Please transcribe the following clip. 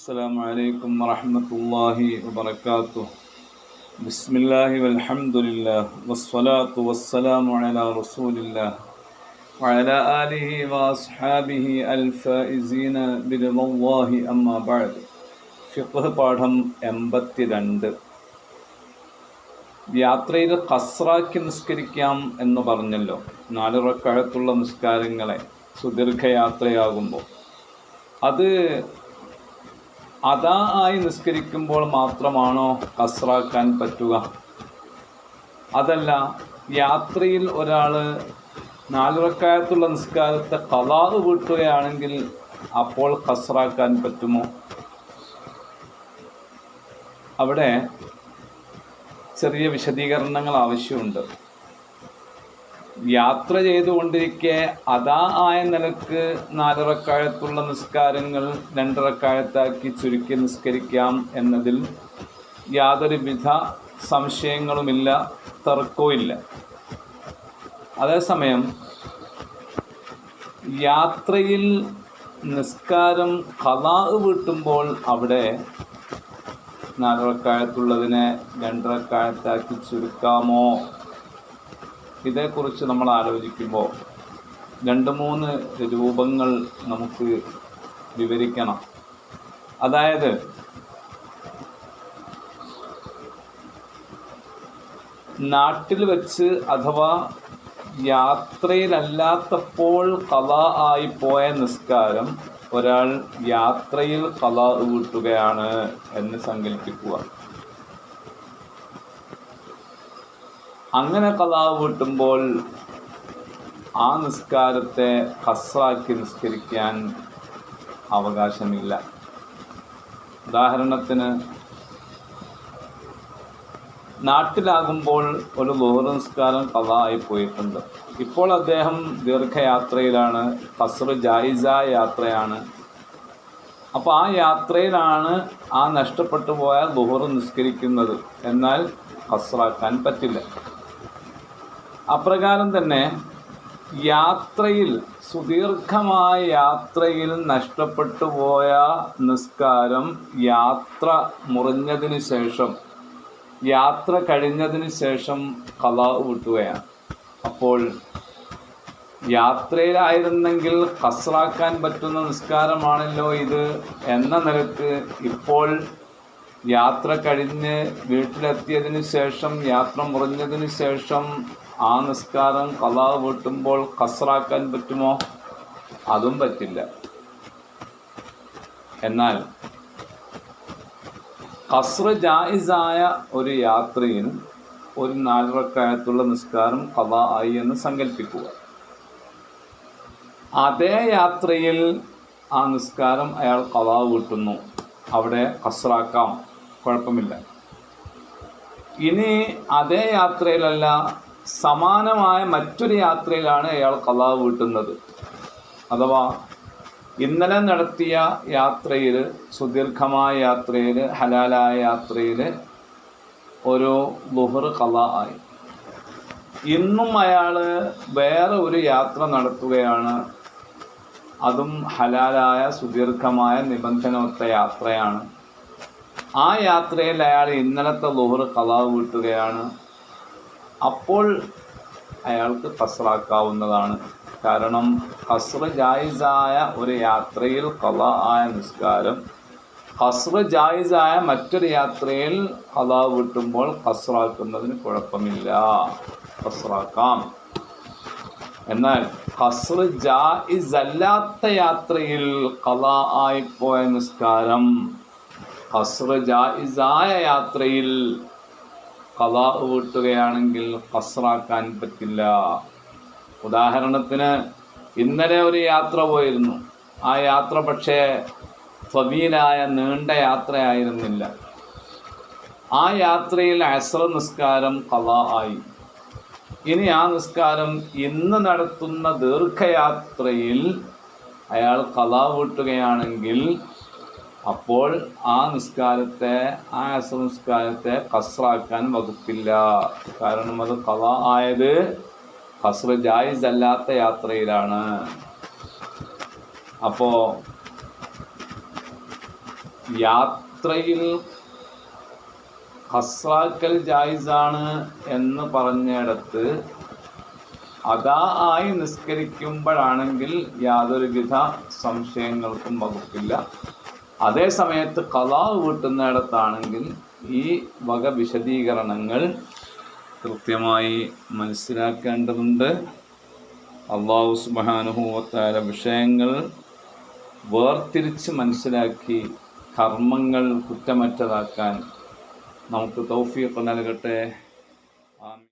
السلام عليكم ورحمة الله وبركاته بسم الله والحمد لله والصلاة والسلام على رسول الله وعلى آله وأصحابه الفائزين برضا الله أما بعد ഫിഖ് പാഠം എൺപത്തിരണ്ട് യാത്രയിൽ കസ്രാക്കി നിസ്കരിക്കാം എന്ന് പറഞ്ഞല്ലോ നാല് റക്കാഴത്തുള്ള നിസ്കാരങ്ങളെ സുദീർഘയാത്രയാകുമ്പോൾ അത് അതാ ആയി നിസ്കരിക്കുമ്പോൾ മാത്രമാണോ കസ്രാക്കാൻ പറ്റുക? അതല്ല യാത്രയിൽ ഒരാൾ നാലുറക്കായത്തുള്ള നിസ്കാരത്തെ കലാറ് വീട്ടുകയാണെങ്കിൽ അപ്പോൾ കസ്രാക്കാൻ പറ്റുമോ? അവിടെ ചെറിയ വിശദീകരണങ്ങൾ ആവശ്യമുണ്ട്. യാത്ര ചെയ്തുകൊണ്ടിരിക്കെ അതാ ആയ നിലയ്ക്ക് നാലിറക്കാഴത്തുള്ള നിസ്കാരങ്ങൾ രണ്ടിറക്കാഴത്താക്കി ചുരുക്കി നിസ്കരിക്കാം എന്നതിൽ യാതൊരുവിധ സംശയങ്ങളുമില്ല തർക്കവുമില്ല. അതേസമയം യാത്രയിൽ നിസ്കാരം കഥാ വീട്ടുമ്പോൾ അവിടെ നാലിറക്കാഴത്തുള്ളതിനെ രണ്ടിറക്കാഴത്താക്കി ചുരുക്കാമോ? ഇതേക്കുറിച്ച് നമ്മൾ ആലോചിക്കുമ്പോൾ രണ്ട് മൂന്ന് രൂപങ്ങൾ നമുക്ക് വിവരിക്കണം. അതായത് നാട്ടിൽ വെച്ച് അഥവാ യാത്രയിലല്ലാത്തപ്പോൾ കല ആയി പോയ നിസ്കാരം ഒരാൾ യാത്രയിൽ കല വീട്ടുകയാണ് എന്ന് സങ്കല്പിക്കുക. അങ്ങനെ കലാവ് വീട്ടുമ്പോൾ ആ നിസ്കാരത്തെ ഹസ്രാക്കി നിസ്കരിക്കാൻ അവകാശമില്ല. ഉദാഹരണത്തിന് നാട്ടിലാകുമ്പോൾ ഒരു ലോഹർ നിസ്കാരം കഥായി പോയിട്ടുണ്ട്. ഇപ്പോൾ അദ്ദേഹം ദീർഘയാത്രയിലാണ് കസർ ജായിസ യാത്രയാണ്. അപ്പോൾ ആ യാത്രയിലാണ് ആ നഷ്ടപ്പെട്ടു പോയ ലുഹർ നിസ്കരിക്കുന്നത്. എന്നാൽ കസറാക്കാൻ പറ്റില്ല. അപ്രകാരം തന്നെ യാത്രയിൽ സുദീർഘമായ യാത്രയിൽ നഷ്ടപ്പെട്ടു പോയ നിസ്കാരം യാത്ര മുറിഞ്ഞതിന് ശേഷം യാത്ര കഴിഞ്ഞതിന് ശേഷം കല വിട്ടുകയാണ് അപ്പോൾ യാത്രയിലായിരുന്നെങ്കിൽ കസറാക്കാൻ പറ്റുന്ന നിസ്കാരമാണല്ലോ ഇത് എന്ന നിലയ്ക്ക് ഇപ്പോൾ യാത്ര കഴിഞ്ഞ് വീട്ടിലെത്തിയതിന് ശേഷം യാത്ര മുറിഞ്ഞതിന് ശേഷം ആ നിസ്കാരം കലാ വീട്ടുമ്പോൾ കസറാക്കാൻ പറ്റുമോ? അതും പറ്റില്ല. എന്നാൽ കസ്ര ജായിസായ ഒരു യാത്രയിൽ ഒരു നാലുറക്കായത്തുള്ള നിസ്കാരം കഥ ആയി എന്ന് സങ്കല്പിക്കുക അതേ യാത്രയിൽ ആ നിസ്കാരം അയാൾ കഥ വീട്ടുന്നു. അവിടെ കസ്രാക്കാം കുഴപ്പമില്ല. ഇനി അതേ യാത്രയിലല്ല സമാനമായ മറ്റൊരു യാത്രയിലാണ് അയാൾ കലാവ് വീട്ടുന്നത്. അഥവാ ഇന്നലെ നടത്തിയ യാത്രയിൽ സുദീർഘമായ യാത്രയിൽ ഹലാലായ യാത്രയിൽ ഒരു ലുഹർ കല ആയി. ഇന്നും അയാൾ വേറെ ഒരു യാത്ര നടത്തുകയാണ്. അതും ഹലാലായ സുദീർഘമായ നിബന്ധനൊത്ത യാത്രയാണ്. ആ യാത്രയിൽ അയാൾ ഇന്നലത്തെ ലുഹർ കലാവ് വീട്ടുകയാണ്. അപ്പോൾ അയാൾക്ക് കസറാക്കാവുന്നതാണ് കാരണം കസ്ര ജായിസായ ഒരു യാത്രയിൽ കല ആയ നിസ്കാരം കസ്ര ജായിസായ മറ്റൊരു യാത്രയിൽ കല വിട്ടുമ്പോൾ കസ്റാക്കുന്നതിന് കുഴപ്പമില്ല. കസ്റാക്കാം എന്നാൽ കസ്ര ജായിസ് അല്ലാത്ത യാത്രയിൽ കല ആയിപ്പോയ നിസ്കാരം കസ്ര ജായിസായ യാത്രയിൽ കല വീട്ടുകയാണെങ്കിൽ കസ്റാക്കാൻ പറ്റില്ല. ഉദാഹരണത്തിന് ഇന്നലെ ഒരു യാത്ര പോയിരുന്നു. ആ യാത്ര പക്ഷേ ഫവീലായ നീണ്ട യാത്രയായിരുന്നില്ല. ആ യാത്രയിൽ അസ്ര നിസ്കാരം കല ആയി. ഇനി ആ നിസ്കാരം ഇന്ന് നടത്തുന്ന ദീർഘയാത്രയിൽ അയാൾ കല വീട്ടുകയാണെങ്കിൽ അപ്പോൾ ആ നിസ്കാരത്തെ ആ അസംസ്കാരത്തെ നിസ്കാരത്തെ കസ്റാക്കാൻ വകുപ്പില്ല. കാരണം അത് കഥ ആയത് കസ്ര ജായിസ് അല്ലാത്ത യാത്രയിലാണ്. അപ്പോ യാത്രയിൽ ഹസ്രാക്കൽ ജായിസാണ് എന്ന് പറഞ്ഞിടത്ത് അതാ ആയി നിസ്കരിക്കുമ്പോഴാണെങ്കിൽ യാതൊരുവിധ സംശയങ്ങൾക്കും വകുപ്പില്ല. അതേ സമയത്ത് കലാവ് വീട്ടുന്നിടത്താണെങ്കിൽ ഈ വക വിശദീകരണങ്ങൾ കൃത്യമായി മനസ്സിലാക്കേണ്ടതുണ്ട്. അള്ളാഹു സുബാനുഭവത്തായ വിഷയങ്ങൾ വേർതിരിച്ച് മനസ്സിലാക്കി കർമ്മങ്ങൾ കുറ്റമറ്റതാക്കാൻ നമുക്ക് തൗഫീഖ് നൽകട്ടെ.